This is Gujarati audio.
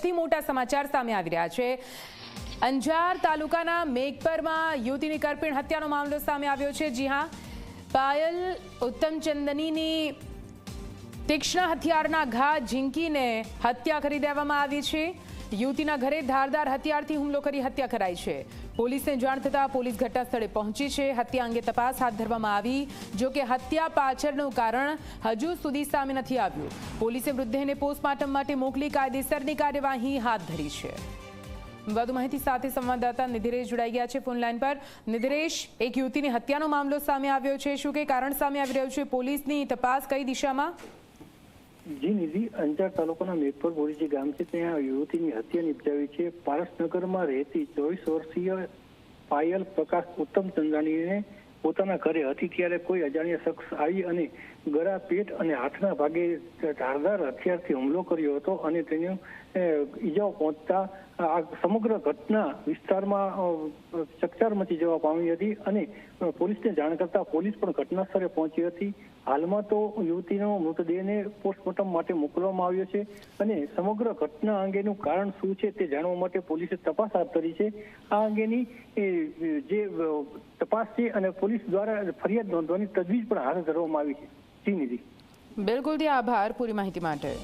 કચ્છથી મોટા સમાચાર સામે આવી રહ્યા છે. અંજાર તાલુકાના મેઘપરમાં યુવતીની કરપીણ હત્યાનો મામલો સામે આવ્યો છે. જી હા, પાયલ ઉત્તમચંદનીની તીક્ષ્ણ હથિયારના ઘા ઝીંકીને હત્યા કરી દેવામાં આવી છે. યુવતીના ઘરે ધારદાર હથિયારથી હુમલો કરી હત્યા કરાઈ છે. પોલીસને જાણ થતાં પોલીસ ઘટના સ્થળે પહોંચી છે. હત્યા અંગે તપાસ હાથ ધરવામાં આવી. જો કે હત્યા પાછળનું કારણ હજુ સુધી સામે નથી આવ્યું. પોલીસે મૃતદેહને પોસ્ટમોર્ટમ માટે મોકલી કાયદેસરની કાર્યવાહી હાથ ધરી છે. વધુ માહિતી સાથે સંવાદદાતા નિધિરેશ જોડાઈ ગયા છે ફોનલાઈન પર. નિધિરેશ, એક યુવતીની હત્યાનો મામલો સામે આવ્યો છે. શું કે કારણ સામે આવી રહ્યું છે? પોલીસની તપાસ કઈ દિશામાં? જી નિધિ, અંજાર તાલુકાના મેઘપર બોરીજી છે, ત્યાં યુવતીની હત્યા નિપજાવી છે. પારસનગરમાં રહેતી ચોવીસ વર્ષીય પાયલ પ્રકાશ ઉત્તમ ચંદ્રાણીને પોતાના ઘરે હતી ત્યારે કોઈ અજાણ્યા શખ્સ આવી અને ગળા, પેટ અને હાથના ભાગે ધારદાર હથિયારથી હુમલો કર્યો હતો અને તેને ઈજાઓ પહોંચતા આ સમગ્ર ઘટના વિસ્તારમાં ચકચાર મચી જવા પામી હતી અને પોલીસને જાણ કરતા પોલીસ પણ ઘટના સ્થળે પહોંચી હતી. હાલમાં તો યુવતીનો મૃતદેહને પોસ્ટમોર્ટમ માટે મોકલવામાં આવ્યો છે અને સમગ્ર ઘટના અંગેનું કારણ શું છે તે જાણવા માટે પોલીસે તપાસ હાથ ધરી છે. આ અંગેની જે તપાસ છે અને પોલીસ દ્વારા ફરિયાદ નોંધવાની તજવીજ પણ હાથ ધરવામાં આવી છે. જી બિલકુલ આભાર પૂરી માહિતી માટે.